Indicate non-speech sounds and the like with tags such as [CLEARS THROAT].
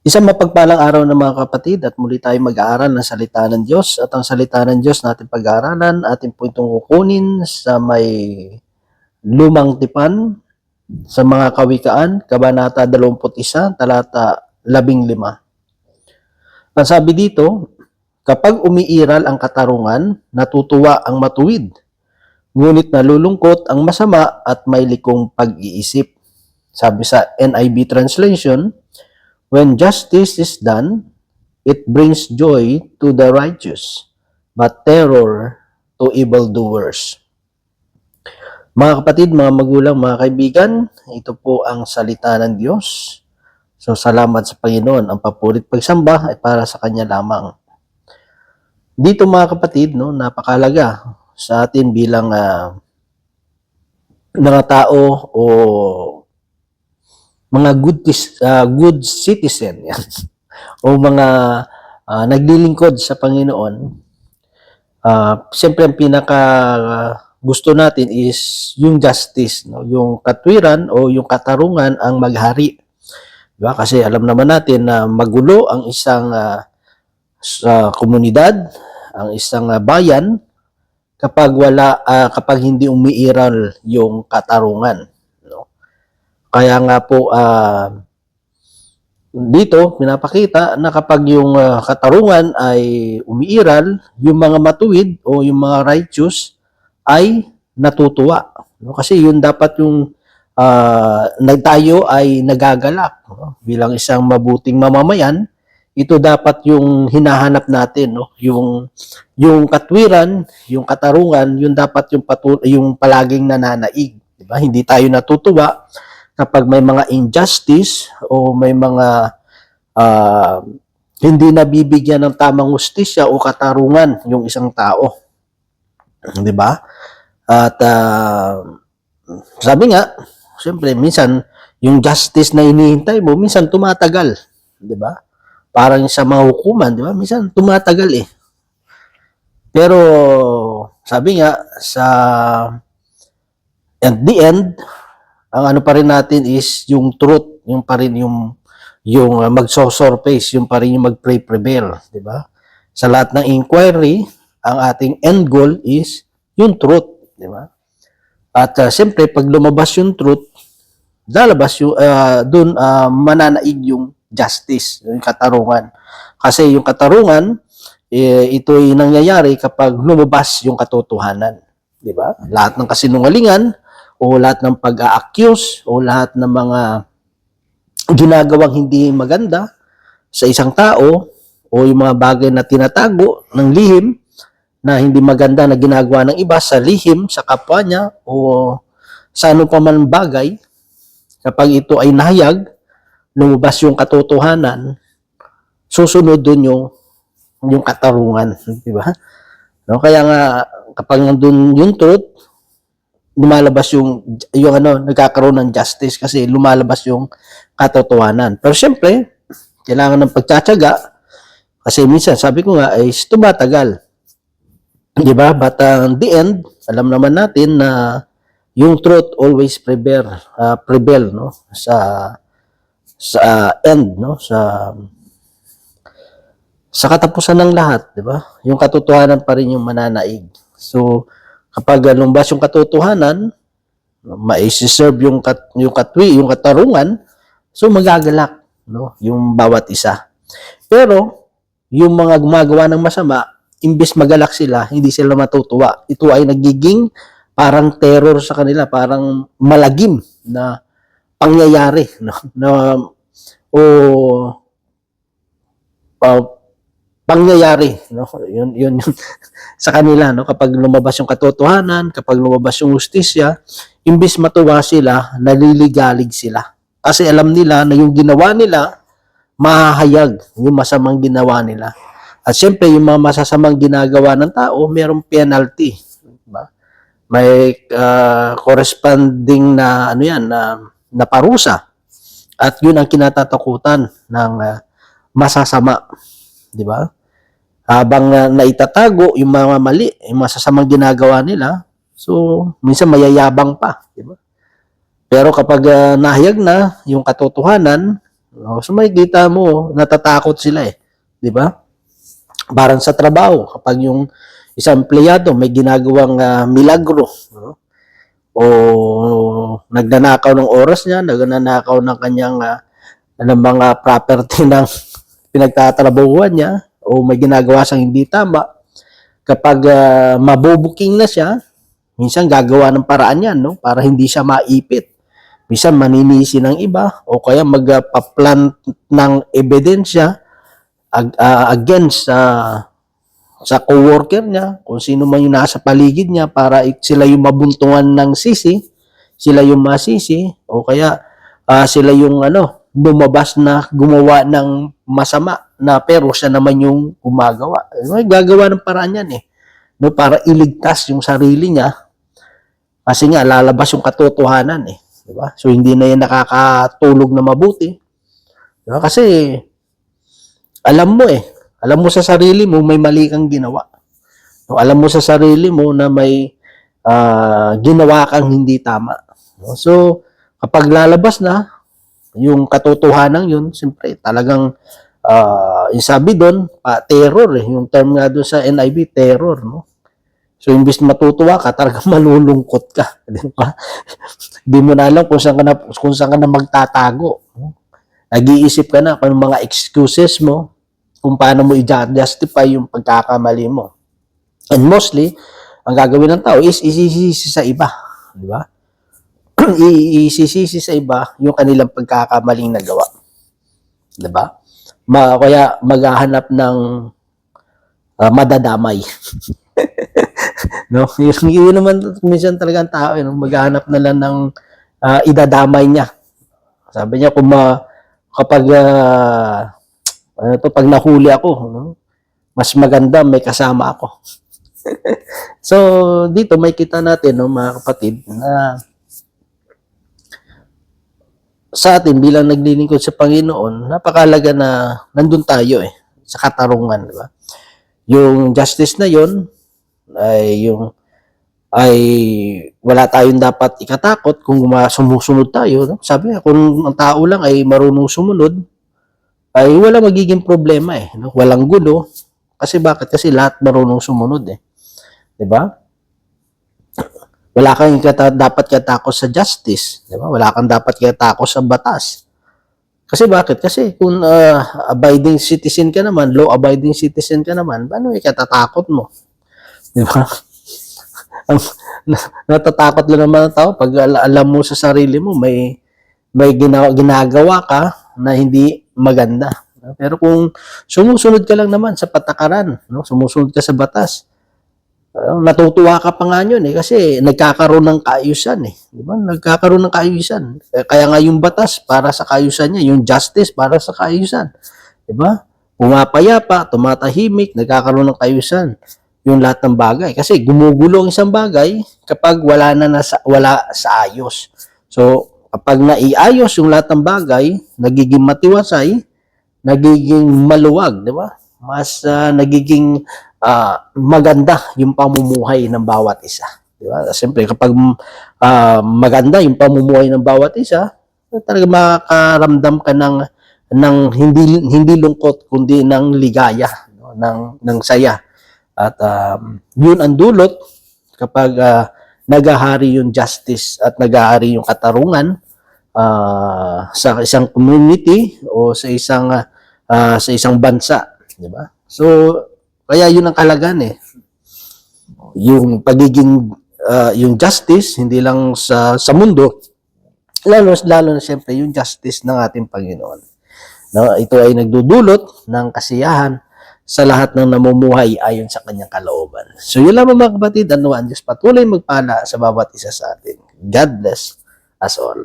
Isang mapagpalang araw ng mga kapatid at muli tayo mag-aaral ng salita ng Diyos at ang salita ng Diyos natin pag-aaralan atin po itong kukunin sa may lumang tipan sa mga kawikaan, Kabanata 21, talata 15. Ang sabi dito, kapag umiiral ang katarungan, natutuwa ang matuwid, ngunit nalulungkot ang masama at may likong pag-iisip. Sabi sa NIV translation, When justice is done, it brings joy to the righteous, but terror to evildoers. Mga kapatid, mga magulang, mga kaibigan, ito po ang salita ng Diyos. So salamat sa Panginoon. Ang papurit pagsamba ay para sa Kanya lamang. Dito mga kapatid, no, napakalaga sa atin bilang ah, mga tao o mga good ah, good citizen [LAUGHS] o mga ah, naglilingkod sa Panginoon. Ah, siyempre ang pinaka gusto natin is yung justice, no? yung katwiran o yung katarungan ang maghari. Diba? Kasi alam naman natin na magulo ang isang ah, sa komunidad, ang isang ah, bayan kapag wala ah, kapag hindi umiiral yung katarungan? Kaya nga po ah, dito pinapakita na kapag yung ah, katarungan ay umiiral, yung mga matuwid o yung mga righteous ay natutuwa. No? Kasi yun dapat yung ah, nag tayo ay nagagalak no? bilang isang mabuting mamamayan ito dapat yung hinahanap natin no yung yung katwiran yung katarungan yun dapat yung patu- yung palaging nananaig di ba hindi tayo natutuwa kapag may mga injustice o may mga ah, hindi nabibigyan ng tamang hustisya o katarungan yung isang tao di ba at ah, sabi nga siyempre minsan yung justice na hinihintay mo minsan tumatagal di ba parang sa mga hukuman, di ba? Minsan tumatagal eh. Pero sabi nga sa at the end, ang ano pa rin natin is yung truth, yung pa rin yung yung uh, magso-surface, yung pa rin yung mag-prevail, di ba? Sa lahat ng inquiry, ang ating end goal is yung truth, di ba? At uh, siyempre, pag lumabas yung truth, lalabas yung uh, doon uh, mananaig yung justice, yung katarungan. Kasi yung katarungan, eh, ito ay nangyayari kapag lumabas yung katotohanan. Di ba? Lahat ng kasinungalingan, o lahat ng pag-a-accuse, o lahat ng mga ginagawang hindi maganda sa isang tao, o yung mga bagay na tinatago ng lihim, na hindi maganda na ginagawa ng iba sa lihim, sa kapwa niya, o sa ano pa man bagay, kapag ito ay nahayag, lumabas yung katotohanan, susunod dun yung yung katarungan, [LAUGHS] di ba? No, kaya nga kapag nandun yung truth, lumalabas yung yung ano, nagkakaroon ng justice kasi lumalabas yung katotohanan. Pero syempre, kailangan ng pagtsatsaga kasi minsan sabi ko nga ay tumatagal. Di ba? But uh, the end, alam naman natin na yung truth always prevail, uh, prevail no sa sa end no sa sa katapusan ng lahat, di ba? Yung katotohanan pa rin yung mananaig. So, kapag lumbas yung katotohanan, ma-serve yung kat, yung katwi, yung katarungan, so magagalak, no? Yung bawat isa. Pero yung mga gumagawa ng masama, imbes magalak sila, hindi sila matutuwa. Ito ay nagiging parang terror sa kanila, parang malagim na pangyayari, no? Na o uh, pangyayari no? Yun yun, [LAUGHS] sa kanila no? Kapag lumabas yung katotohanan kapag lumabas yung justisya imbis matuwa sila naliligalig sila. Kasi alam nila na yung ginawa nila mahahayag yung masamang ginawa nila. At syempre yung mga masasamang ginagawa ng tao mayroong penalty diba? may uh, corresponding na ano yan na, na parusa. At yun ang kinatatakutan ng uh, masasama di ba habang uh, naitatago yung mga mali yung masasamang ginagawa nila so minsan mayayabang pa di ba pero kapag uh, nahayag na yung katotohanan No? So makikita mo, natatakot sila eh. Di ba? Parang sa trabaho, kapag yung isang empleyado may ginagawang ah, milagro, no? o nagnanakaw ng oras niya, nagnanakaw ng kanyang ah, ng mga property [LAUGHS] ng pinagtatrabahuan niya, o may ginagawa siyang hindi tama, kapag ah, mabubuking na siya, minsan gagawa ng paraan yan, no? Para hindi siya maipit. Minsan maninisi ng iba o kaya magpa-plant ng ebidensya ag- ah, against sa sa co-worker niya, kung sino man yung nasa paligid niya para sila yung mabuntungan ng sisi, sila yung masisi o kaya ah, sila yung ano, lumabas na gumawa ng masama na pero siya naman yung gumagawa. May gagawa ng paraan yan eh. No, para iligtas yung sarili niya kasi nga lalabas yung katotohanan eh. Di ba? So hindi na yan nakakatulog na mabuti. Di ba? Kasi alam mo eh, alam mo sa sarili mo may mali kang ginawa. No, alam mo sa sarili mo na may ah, ginawa kang hindi tama. No? So kapag lalabas na yung katotohanan yun, siyempre talagang ah, yung sabi doon, pa, terror eh. Yung term nga doon sa NIV, terror, no? So, imbis matutuwa ka, talagang [LAUGHS] malulungkot ka. [LAUGHS] Di ba? Hindi mo na alam kung saan ka na, kung saan ka na magtatago. no? Nag-iisip ka na kung anong mga excuses mo, kung paano mo i-justify yung pagkakamali mo. And mostly, ang gagawin ng tao is isisisi sa iba. Di ba? [CLEARS THROAT] Isisisi sa iba yung kanilang pagkakamaling nagawa. Di ba? Ma kaya maghahanap ng ah, madadamay. [LAUGHS] no? Yun, yun naman minsan talaga ang tao, eh, no? maghahanap na lang ng ah, idadamay niya. Sabi niya kung ma, kapag ah, ano to, pag nahuli ako, no? mas maganda may kasama ako. [LAUGHS] so, dito may kita natin, no, mga kapatid, na sa atin bilang naglilingkod sa Panginoon, napakalaga na nandun tayo eh, sa katarungan, di ba? Yung justice na yon ay yung ay wala tayong dapat ikatakot kung sumusunod tayo. No? Sabi nga, kung ang tao lang ay marunong sumunod, ay wala magiging problema eh. No? Walang gulo. Kasi bakit? Kasi lahat marunong sumunod eh. ba? Wala kang ikata- dapat katakot sa justice, 'di ba? Wala kang dapat katakot sa batas. Kasi bakit? Kasi kung ah, abiding citizen ka naman, law abiding citizen ka naman, paano ikatatakot mo? 'Di ba? [LAUGHS] Natatakot lang naman ang tao pag al- alam mo sa sarili mo may may gina- ginagawa ka na hindi maganda. Pero kung sumusunod ka lang naman sa patakaran, no? sumusunod ka sa batas, uh, natutuwa ka pa nga yun eh, kasi nagkakaroon ng kaayusan eh. Di ba? Nagkakaroon ng kaayusan. Eh, Kaya nga yung batas para sa kaayusan niya, yung justice para sa kaayusan. Di ba? Pumapayapa, tumatahimik, nagkakaroon ng kaayusan yung lahat ng bagay. Kasi gumugulo ang isang bagay kapag wala na, na sa, wala sa ayos. So, kapag naiayos yung lahat ng bagay, nagiging matiwasay, nagiging maluwag, di ba? Mas ah, nagiging ah, maganda yung pamumuhay ng bawat isa. Di ba? Siyempre, kapag ah, maganda yung pamumuhay ng bawat isa, talaga makakaramdam ka ng ng hindi hindi lungkot kundi ng ligaya, no? ng ng saya. At um, yun ang dulot kapag ah, nagahari yung justice at nagahari yung katarungan ah, sa isang community o sa isang ah, sa isang bansa, di ba? So kaya yun ang kalagan eh. Yung pagiging ah, yung justice hindi lang sa sa mundo lalo lalo na siyempre yung justice ng ating Panginoon. No, ito ay nagdudulot ng kasiyahan sa lahat ng namumuhay ayon sa kanyang kalooban. So yun lamang mga kapatid, ano ang Diyos patuloy magpala sa bawat isa sa atin. God bless us all.